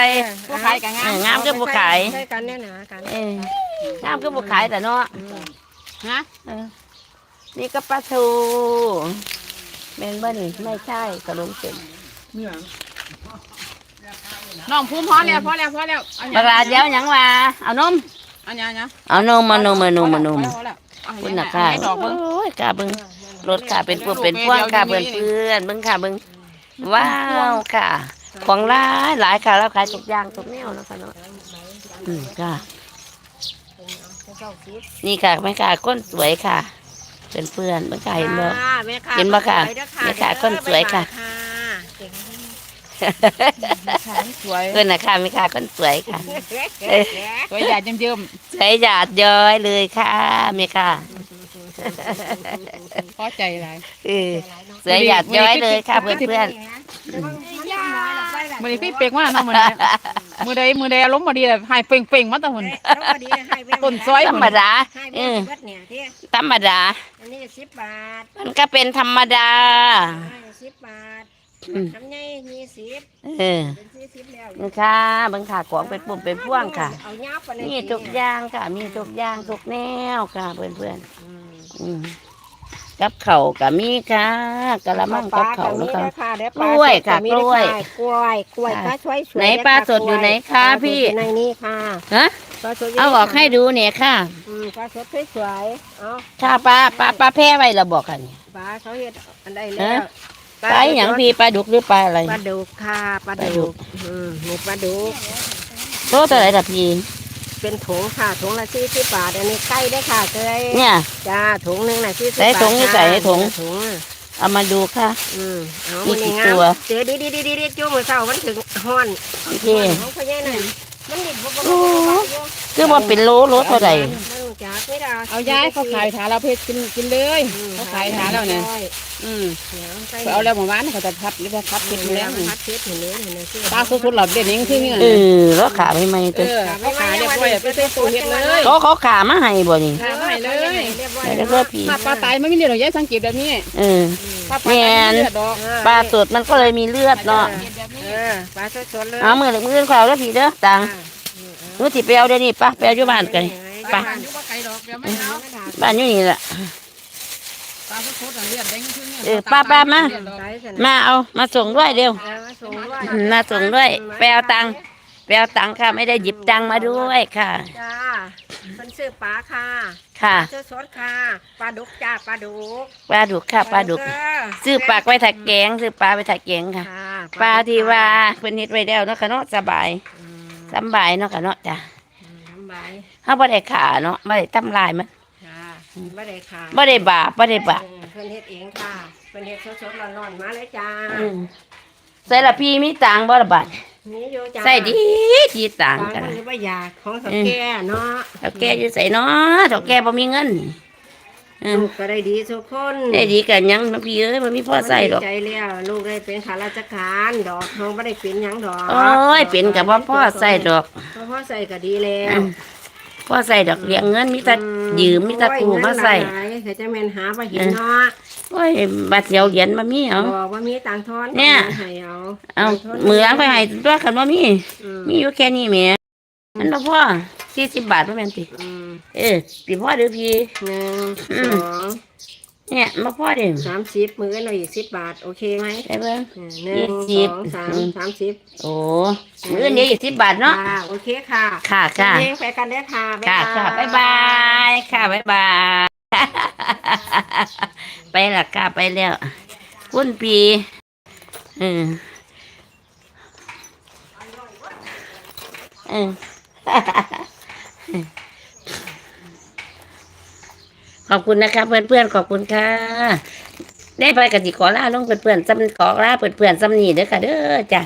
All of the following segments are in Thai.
ส่ผู้ขายก็งาเอมองามก็บ่ขายใช่กันแน่หนากันเอองามก็บ่ขายแต่เนาะฮะเออนี่ก็ปลาทูแม่นบ่นี่ไม่ใช่ขนมเส้นน้องภูมิพอแล้วพอแล้วพอแล้วเอาหปยัลางร้าเดี๋ยวหยังว่าเอานมเอาหยังเอาหยังเอานมมานมมานมมานมพอแล้วพอแล้วเอาหยังคุณน่ะเอาค่ะให้ดอกเบิ่งโอ้ยค่ะเบิ่งรถค่ะเป็นพวกเป็นพวงค่ะเพื่อนเพื่อนๆเบิ่งค่ะเบิ่งว้าวค่ะ ของหลายหลายค่ะแล้วขายทุกอย่างทุกแนวแล้วค่ะเนาะอืมค่ะ นี่ค่ะแม่ค่ะก้นสวยค่ะเพื่อนเพื่อนๆเบิ่งค่ะเห็นบ่แม่ค่ะเห็นบ่ค่ะสวยเด้อแม่ค่ะคนสวยค่ะเก่งสวยเพื่อนนะค่ะแม่ค่ะก้นสวยค่ะเอ้ยสวยใหญ่เยิ้มสวยหยาดย้อยเลยค่ะแม่ค่ะๆพอใจหลายเออสวยหยาดย้อยเลยค่ะเพื่อนเพื่อน มื้อนี้พี่เป๊กมาเนาะมื้อนี้มื้อใดมื้อใดอารมณ์บ่ดีเลยหายเป่งๆมาแต่หุ่น ต้นซอย ธรรมดาให้เอเอออ เนี่ยที่ธรรมดา อันนี้สิบบาทมันก็เป็นธรรมดาให้สิบบาทอืม ทำไงยี่สิบเออเป็นสี่สิบแล้วนี่ค่ะเบิ่งค่ะของเป็นปุ่มเป็นพ่วงค่ะ เอาเงาไปเลยมีทุกอย่างค่ะ มีทุกอย่างทุกแนวค่ะ เพื่อนเพื่อนๆอืม กับเข่าวกับมีค่ะกะละมังกับเข่าวแล้แล้ววค่ะค่ะกล้กล้วยค่ะกล้วยกล้วยกล้วยปลาช่วยสวยไหนปลาสดอยู่ไหนคะพี่ในนี้ค่ะฮะปลาสดยู่เอาออกให้ดูเนี่ยค่ะอืมปลาสดสวยๆเอาค่ะปลาปลาปลาแพร่ไว้เราบอกกันเนี่ยปลาเขาเห็ดอันใดแล้วฮะปลาอหย่างพี่ปลาดุกหรือปลาอะไรปลาดุกค่ะปลาปลาดุดุกกอืมนี่ปลาดุกโตตัวไหนล่ะพี่ เป็นถุงค่ะถุงละสี่สิบบาทอันนี้ใกล้ได้อค่ะเคยเนี่ย จ้าถุงหนึ่งน่ะสี่สิบใส่บาทถุงนี่ค่ะใส่ให้ถุง ถุงอะเอามาดูค่ะ อืมเอามีมันกี่งามตัว เจอดีดีดีดีดีจุ่มมือเสามันถึงห้อนโอเคของพ่อใหญ่น่ะมันดิบบ่บ่โอ้บ่บ่บ่คือว่าเป็นโลโลเท่าไหร่ มันรู้จักไม่ได้ เอาย้ายเขาขายถาเราเพชรกินกินเลยอืมเขาขายถาแล้วเนี่ยอืมเดี๋ยวใส่เอาแล้วเมื่อวานเขาจะพับหรือว่าพับเพชรอยู่แล้วนี่พัดเพชรเห็นนี้เห็นนี้สิปลาสุดๆหลอดเด่นนี่คือนี่เออแล้วขาไปไหมเอตัวอเขาขายเรียบร้อยไปใส่ตู้เฮ็ดเลยเขาเขาขามาให้บ่นี่ขายมาให้เลยเรียบร้อยแต่ก็พี่ถ้าปลาตายไม่มีเลือดหรอกย้ายสังเกตแบบนี้เออถ้าปลาตายไม่มีเลือดดอกปลาสดมันก็เลยมีเลือดเนาะเออปลาสดๆเลยเอามือมือขาวแล้วผีเด้อตังหนูสิไปเอาเดี๋ยวนี้ปะไปเอาอยู่บ้านกันปลาอยู่ว่าไก่ ดอกเดี๋ยวไม่เอาบ้านอยู่นี่แหละปลาสุดๆเลือดแดงคือนี่เออป้าป้ามาใส่เสร็จมาเอามาส่งด้วยเร็วแล้วมาส่งด้วยอืมมาส่งด้วยไปเอาตังค์ไปเอาตังค์ค่ะ ไม่ได้หยิบตังค์มาด้วยค่ะ จ้าเป็นซื้อปลาค่ะค่ะซื้อสดค่ะปลาดุกจ้าปลาดุกปลาดุกค่ะปลาดุกเซื้อปลาไว้ถักแกงซื้อปลาไปถักแกงค่ะค่ะ ปลาที่ว่าเป็นนิดไว้แล้วเนาะค่ะเนาะสบายอืมสำบายเนาะค่ะเนาะจ้ะ อืมน้ำใบเฮาบ่ได้ขาเนาะบ่ได้ทำลายมันค่ะไม่ได้ค่ะบ่ได้บาปบ่ได้บาปเออเพิ่นเฮ็ดเองค่ะเพิ่นเฮ็ดสดๆร้อนๆมาเลยจ้าอืมใส่ละพี่มีตังค์บ่ละบาทนี่อยู่จ้าใส่ดีดีตังค์ปลากันมันบ่อยากของสแก่เนาะ เฒ่าแก่อยู่ใส่เนาะเฒ่าแก่บ่มีเงินอืม ลูกก็ได้ดีทุกคนได้ดีกันยังนะพี่เอ้ยบ่มีพ่อใส่ดอกดีใจแล้วลูกได้เป็นข้าราชการดอกเขาไม่ได้เป็นหยังดอกโอ้ยเป็นกับว่าพ่อใส่ดอกพ่อพ่อใส่ก็ดีแล้วอืมพ่อใส่ดอกเลี้ยงเงินมีแต่ยืมมีแต่กูมาใส่โอ้ยเงินหลายเขาจะแม่นหาว่าเห็นเนาะโอ้ยบัดเดียวเหรียญมามีเอาบอกว่ามีตังค์ทอนเนี่ยให้เอาเอาเหมืองไปให้ตัวคันว่ามีอืมมีอยู่แค่นี้แหม่มันบ่พอ 40บาทบ่แม่นติอืมเออสิพอเด้อพี่ หนึ่งอืสม องเนี่ยบ่พอเด้อสามสิบมือหน่อยอีกสิบบาท โอเคไหมไปเบิ่งอืมหนึ่งยี่สสิบองสามอืม สามสิบโอ้มื้อนี้อีก10บาทเนาะค่ะโอเคค่ะค่ะค่ะเพลงไปกันได้อค่ะค่ะค่ะบ๊ายบายค่ะบ๊ายบาย ไปละค่ะไปแล้วคุณปีอืมอืม ขอบคุณนะคะเพื่อนๆขอบคุณค่ะ ได้ไปกับจิขอลาลงเพื่อนๆซ้ำขอลาเพื่อนๆซ้ำนี่เด้อค่ะเด้อจ้ะ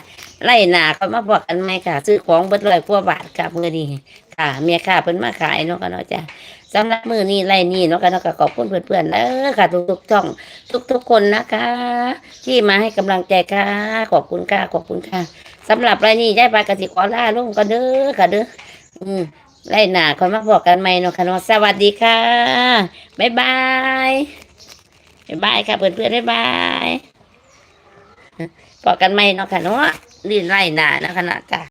ไล่หนาเขามาบอกกันไหมค่ะซื้อของเบิดร้อยกว่าบาทค่ะมือนี้ค่ะ เมียค่ะเพิ่นมาขายเนาะค่ะเนาะจ้ะสำหรับมือนี้ไล่นี่เนาะค่ะเนาะก็ขอบคุณเพื่อนๆเด้อค่ะ ทุกๆช่องทุกๆคนนะคะ ที่มาให้กำลังใจค่ะ ขอบคุณค่ะขอบคุณค่ะสำหรับไล่นี่ได้ไปกับจิขอลาลงกันเด้อค่ะเด้ออืม ไล่หนาคนมาบอกกันไหมเนาะค่ะเนาะสวัสดีค่ะบ๊ายบายบ๊ายบายค่ะเพื่อนเพื่อนบ๊ายบายบอกกันไหมเนาะค่ะเนาะลื่นไล่หนาเนาะค่ะเนาะจ้ะ